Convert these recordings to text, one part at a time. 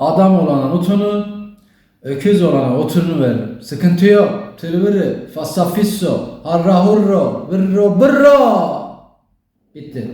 Adam olana otunu, öküz olana oturunu veririm. Sıkıntı yok. Tırvırı, fasafisso, harra hurro, vırro. Bitti.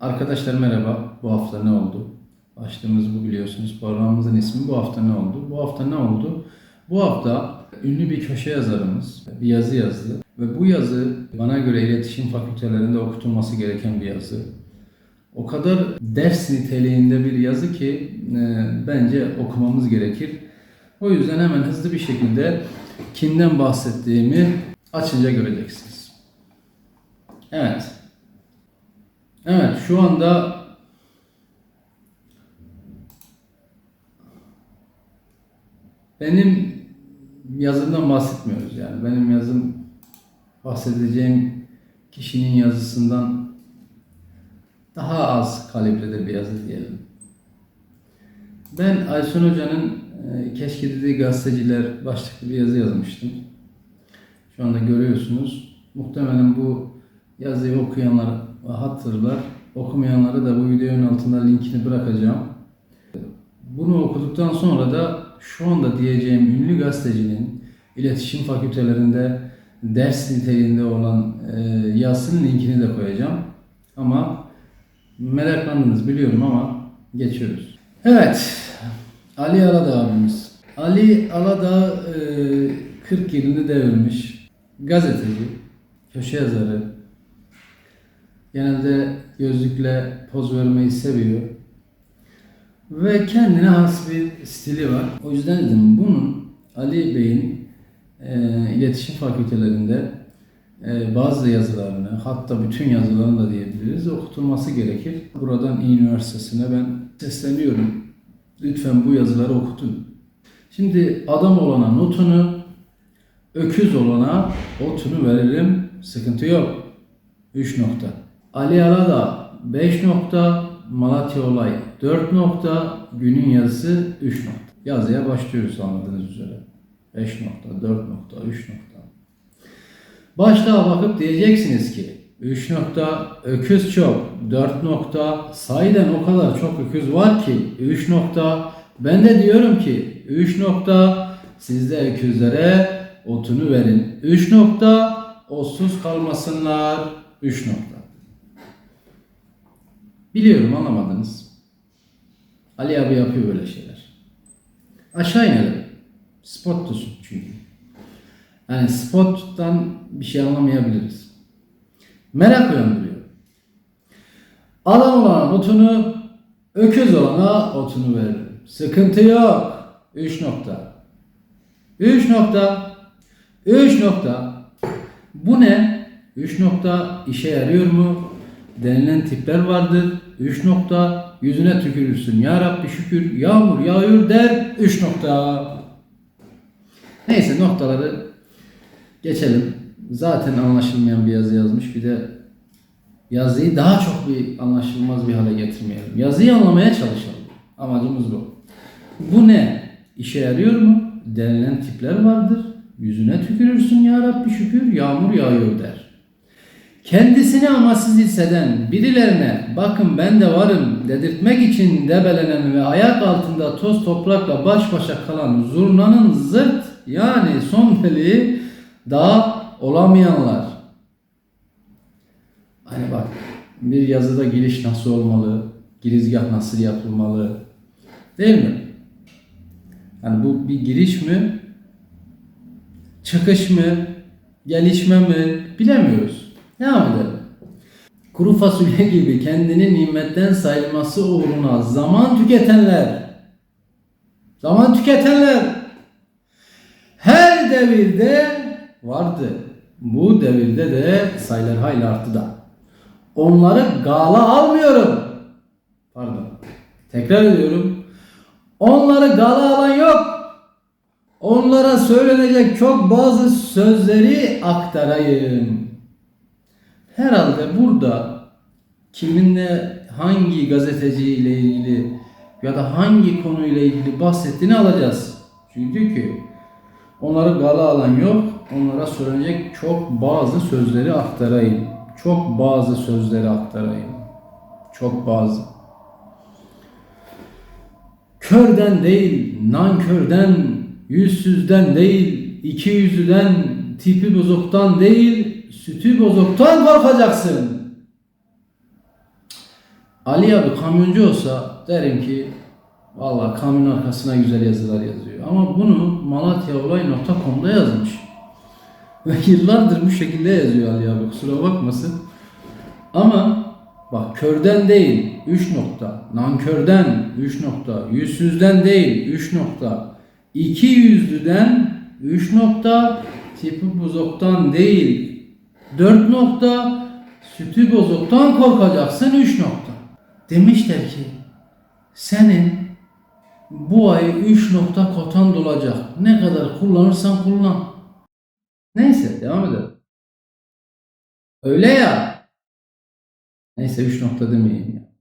Arkadaşlar merhaba. Bu hafta ne oldu? Başlığımız bu biliyorsunuz. Programımızın ismi bu hafta ne oldu? Bu hafta ne oldu? Bu hafta ünlü bir köşe yazarımız bir yazı yazdı. Ve bu yazı bana göre iletişim fakültelerinde okutulması gereken bir yazı. O kadar ders niteliğinde bir yazı ki e, bence okumamız gerekir. O yüzden hemen hızlı bir şekilde kimden bahsettiğimi açınca göreceksiniz. Evet. Evet şu anda benim yazımdan bahsetmiyoruz yani. Benim yazım bahsedeceğim kişinin yazısından daha az kalibrede bir yazı diyelim. Ben Aysun Hoca'nın e, Keşke dediği gazeteciler başlıklı bir yazı yazmıştım. Şu anda görüyorsunuz. Muhtemelen bu yazıyı okuyanlar hatırlar. Okumayanları da bu videonun altında linkini bırakacağım. Bunu okuduktan sonra da şu anda diyeceğim ünlü gazetecinin iletişim fakültelerinde ders niteliğinde olan e, yazısının linkini de koyacağım. Ama meraklandınız biliyorum ama geçiyoruz. Evet, Ali Aladağ abimiz. Ali Aladağ e, 40 yılını devirmiş. Gazeteci, köşe yazarı. Genelde gözlükle poz vermeyi seviyor. Ve kendine has bir stili var. O yüzden dedim bunun Ali Bey'in e, iletişim fakültelerinde e, bazı yazılarını hatta bütün yazılarını da diyebiliriz okutulması gerekir. Buradan İyi Üniversitesi'ne ben sesleniyorum. Lütfen bu yazıları okutun. Şimdi adam olana notunu, öküz olana otunu veririm. Sıkıntı yok. 3 nokta. Ali Arada 5 nokta, Malatya Olay 4 nokta, günün yazısı 3 nokta. Yazıya başlıyoruz anladığınız üzere. 5 nokta, 4 nokta, 3 nokta. Başlığa bakıp diyeceksiniz ki 3 nokta öküz çok, 4 nokta sayeden o kadar çok öküz var ki 3 nokta ben de diyorum ki 3 nokta sizde öküzlere otunu verin. 3 nokta otsuz kalmasınlar 3 nokta. Biliyorum anlamadınız. Ali abi yapıyor böyle şeyler. Aşağı inelim. Spot tutsun çünkü. Yani spottan bir şey anlamayabiliriz. Merak uyandırıyor. Adam olana otunu, öküz olana otunu veririm. Sıkıntı yok. 3 nokta. 3 nokta. 3 nokta. Bu ne? 3 nokta işe yarıyor mu? Denilen tipler vardır. 3 nokta yüzüne tükürürsün. Ya Rabbi şükür yağmur yağıyor der. 3 nokta. Neyse noktaları geçelim. Zaten anlaşılmayan bir yazı yazmış. Bir de yazıyı daha çok bir anlaşılmaz bir hale getirmeyelim. Yazıyı anlamaya çalışalım. Amacımız bu. Bu ne? İşe yarıyor mu? Denilen tipler vardır. Yüzüne tükürürsün ya Rabbi şükür yağmur yağıyor der. Kendisini amasız hisseden birilerine bakın ben de varım dedirtmek için debelenen ve ayak altında toz toprakla baş başa kalan zurnanın zırt yani son deliği daha olamayanlar. Hani bak bir yazıda giriş nasıl olmalı, girizgah nasıl yapılmalı değil mi? Yani bu bir giriş mi, çıkış mı, gelişme mi bilemiyoruz. Devam edelim. Kuru fasulye gibi kendini nimetten sayılması uğruna zaman tüketenler, zaman tüketenler her devirde vardı. Bu devirde de sayılar hayli arttı da. Onları gala almıyorum. Pardon. Tekrar ediyorum. Onları gala alan yok. Onlara söylenecek çok bazı sözleri aktarayım. Herhalde burada kiminle hangi gazeteci ile ilgili ya da hangi konuyla ilgili bahsettiğini alacağız. Çünkü ki onları gala alan yok. onlara söylenecek çok bazı sözleri aktarayım. Çok bazı sözleri aktarayım. Çok bazı. Körden değil, nankörden, yüzsüzden değil, iki yüzlüden, tipi bozuktan değil, sütü bozuktan korkacaksın. Ali abi kamyoncu olsa derim ki valla kamyon arkasına güzel yazılar yazıyor. Ama bunu malatyaolay.com'da yazmış. Ve yıllardır bu şekilde yazıyor Ali abi kusura bakmasın. Ama bak körden değil 3 nokta, nankörden 3 nokta, yüzsüzden değil 3 nokta, iki yüzlüden 3 nokta, tipi bozoktan değil 4 nokta, sütü bozoktan korkacaksın 3 nokta. Demişler ki senin bu ay 3 nokta kotan dolacak. Ne kadar kullanırsan kullan. Neyse devam edelim. Öyle ya. Neyse 3 nokta demeyeyim ya.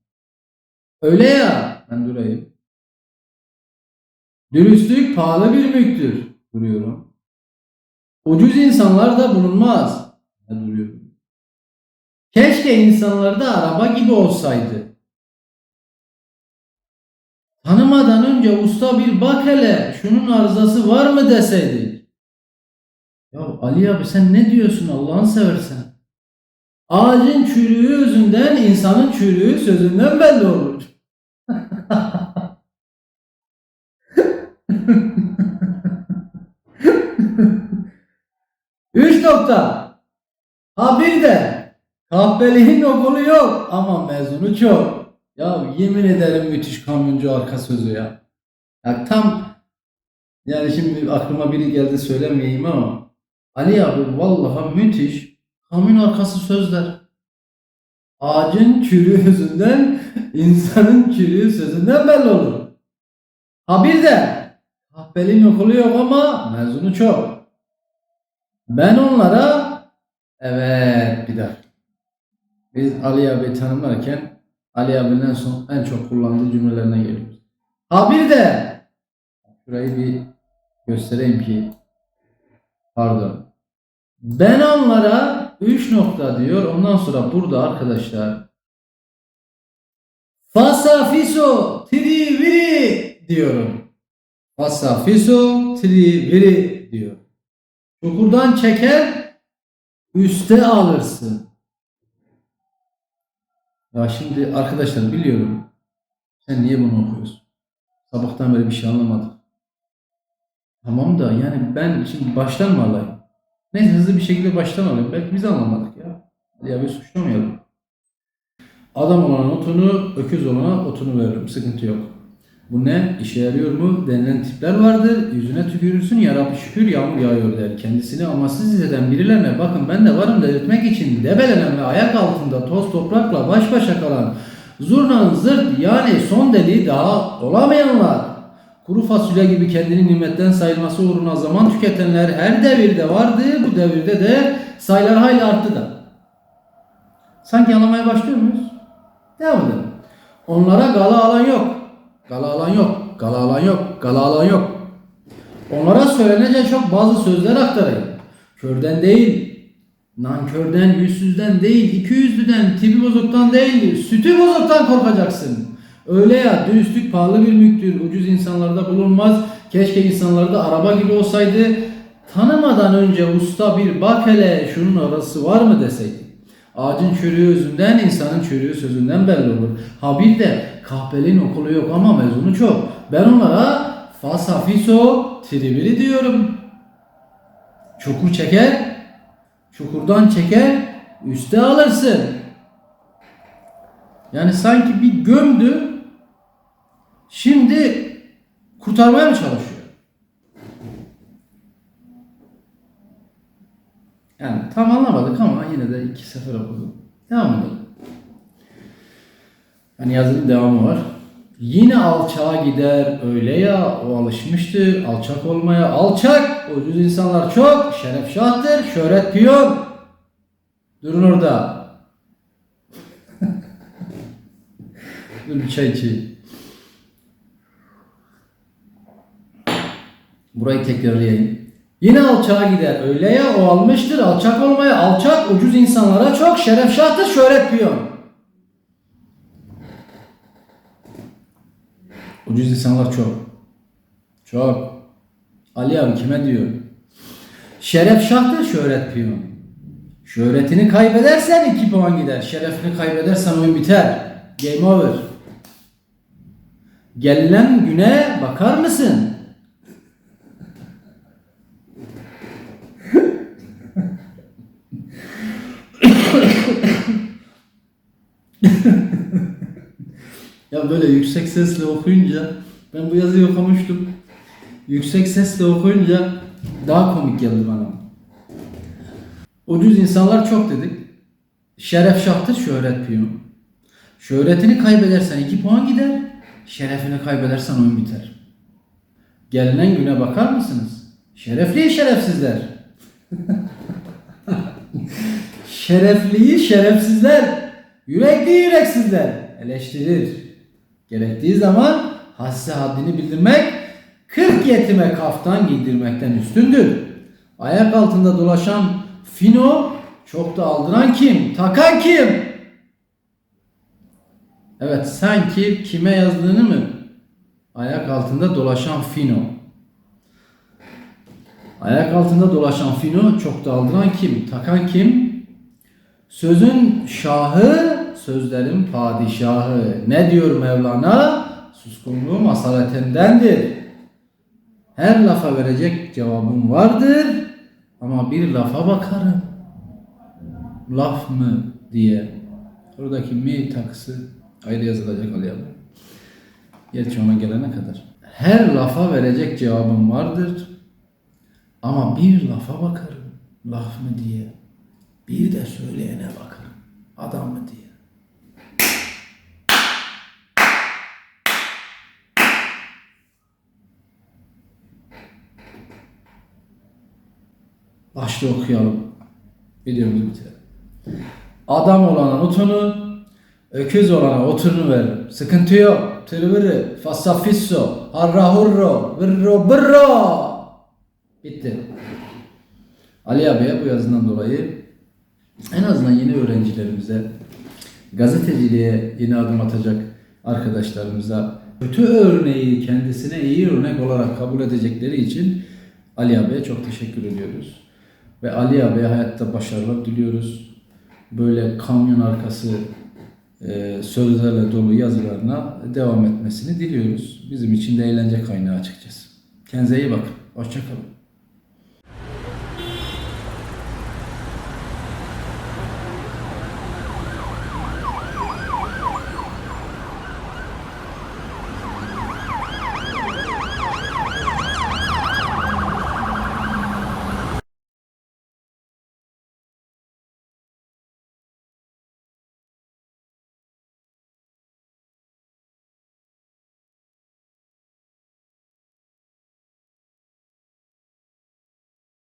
Öyle ya. Ben durayım. Dürüstlük pahalı bir mülktür. Duruyorum. Ucuz insanlar da bulunmaz. Duruyorum. Keşke insanlarda araba gibi olsaydı. Tanımadan önce usta bir bak hele şunun arızası var mı deseydik. Ya Ali abi sen ne diyorsun Allah'ını seversen? Ağacın çürüğü özünden insanın çürüğü sözünden belli olur. Üç nokta. Ha bir de kahveliğin okulu yok ama mezunu çok. Ya yemin ederim müthiş kamyoncu arka sözü ya. Ya tam yani şimdi aklıma biri geldi söylemeyeyim ama Ali abi vallahi müthiş kamyon arkası sözler. Ağacın çürüğü yüzünden insanın çürüğü sözünden belli olur. Ha bir de kahvelin okulu yok ama mezunu çok. Ben onlara evet bir dakika. Biz Ali abi tanımlarken Ali abinin en son en çok kullandığı cümlelerine geliyoruz. Ha bir de şurayı bir göstereyim ki pardon. Ben onlara 3 nokta diyor. Ondan sonra burada arkadaşlar Fasa fiso tri viri diyorum. Fasa fiso tri viri diyor. Çukurdan çeker üste alırsın. Ya şimdi arkadaşlar biliyorum. Sen niye bunu okuyorsun? Sabahtan beri bir şey anlamadım. Tamam da yani ben şimdi baştan mı alayım? Neyse hızlı bir şekilde baştan alayım. Belki biz anlamadık ya. Ya bir suçlamayalım. Adam olana otunu, öküz olana otunu veririm. Sıkıntı yok. Bu ne? İşe yarıyor mu? Denilen tipler vardır. Yüzüne tükürürsün ya şükür yağmur yağıyor der. Kendisini amaçsız hisseden birilerine bakın ben de varım delirtmek için debelenen ve ayak altında toz toprakla baş başa kalan zurnanın zırt yani son deliği daha olamayanlar. Kuru fasulye gibi kendini nimetten sayılması uğruna zaman tüketenler her devirde vardı. Bu devirde de sayılar hayli arttı da. Sanki anlamaya başlıyor muyuz? Devam edelim. Onlara gala alan yok. Gala alan yok. Gala alan yok. Gala alan yok. Onlara söylenecek çok bazı sözler aktarayım. Körden değil, nankörden, yüzsüzden değil, iki yüzlüden, tipi bozuktan değil, sütü bozuktan korkacaksın. Öyle ya, dürüstlük pahalı bir mülktür, ucuz insanlarda bulunmaz. Keşke insanlarda araba gibi olsaydı. Tanımadan önce usta bir bak hele şunun arası var mı deseydi. Ağacın çürüğü özünden, insanın çürüğü sözünden belli olur. Ha bir de kahvelin okulu yok ama mezunu çok. Ben onlara fasafiso tribili diyorum. Çukur çeker, çukurdan çeker, üste alırsın. Yani sanki bir gömdü, şimdi kurtarmaya mı çalışıyor? Yani tam anlamadık ama yine de iki sefer okudum. Devam edelim. Hani yazının devamı var. Yine alçağa gider öyle ya o alışmıştı alçak olmaya. Alçak ucuz insanlar çok şeref şahtır şöhret piyon. Durun orada. Dur bir çay içeyim. Burayı tekrarlayayım. Yine alçağa gider. Öyle ya o almıştır alçak olmaya. Alçak ucuz insanlara çok şeref şahtır şöhret piyon. Ucuz insanlar çok. Çok. Ali abi kime diyor? Şeref şahtır şöhret piyon. Şöhretini kaybedersen 2 puan gider. Şerefini kaybedersen oyun biter. Game over. Gelen güne bakar mısın? ya böyle yüksek sesle okuyunca ben bu yazıyı okumuştum. Yüksek sesle okuyunca daha komik geldi bana. Ucuz insanlar çok dedik. Şeref şahtır şöhret piyon. Şöhretini kaybedersen 2 puan gider. Şerefini kaybedersen oyun biter. Gelinen güne bakar mısınız? Şerefli şerefsizler. Şerefliyi şerefsizler. Yürekli yüreksizler. Eleştirir. Gerektiği zaman hasse haddini bildirmek 40 yetime kaftan giydirmekten üstündür. Ayak altında dolaşan fino çok da aldıran kim? Takan kim? Evet sanki kime yazdığını mı? Ayak altında dolaşan fino. Ayak altında dolaşan fino çok da aldıran kim? Takan kim? Sözün şahı, sözlerin padişahı. Ne diyor Mevlana? Suskunluğum asaletendendir. Her lafa verecek cevabım vardır ama bir lafa bakarım. Laf mı diye. Oradaki mi takısı ayrı yazılacak abi. Gerçi ona gelene kadar. Her lafa verecek cevabım vardır ama bir lafa bakarım. Laf mı diye. Bir de söyleyene bakarım. Adam mı diye. Başta okuyalım. Videomuzu bitirelim. Adam olana utunu, öküz olana oturunu veririm. Sıkıntı yok. Tırvırı, fasafisso, harra hurro, vırro bırro. Bitti. Ali abiye bu yazından dolayı en azından yeni öğrencilerimize, gazeteciliğe yeni adım atacak arkadaşlarımıza kötü örneği kendisine iyi örnek olarak kabul edecekleri için Ali abiye çok teşekkür ediyoruz. Ve Ali abiye hayatta başarılar diliyoruz. Böyle kamyon arkası e, sözlerle dolu yazılarına devam etmesini diliyoruz. Bizim için de eğlence kaynağı açıkçası. Kendinize iyi bakın. Hoşçakalın.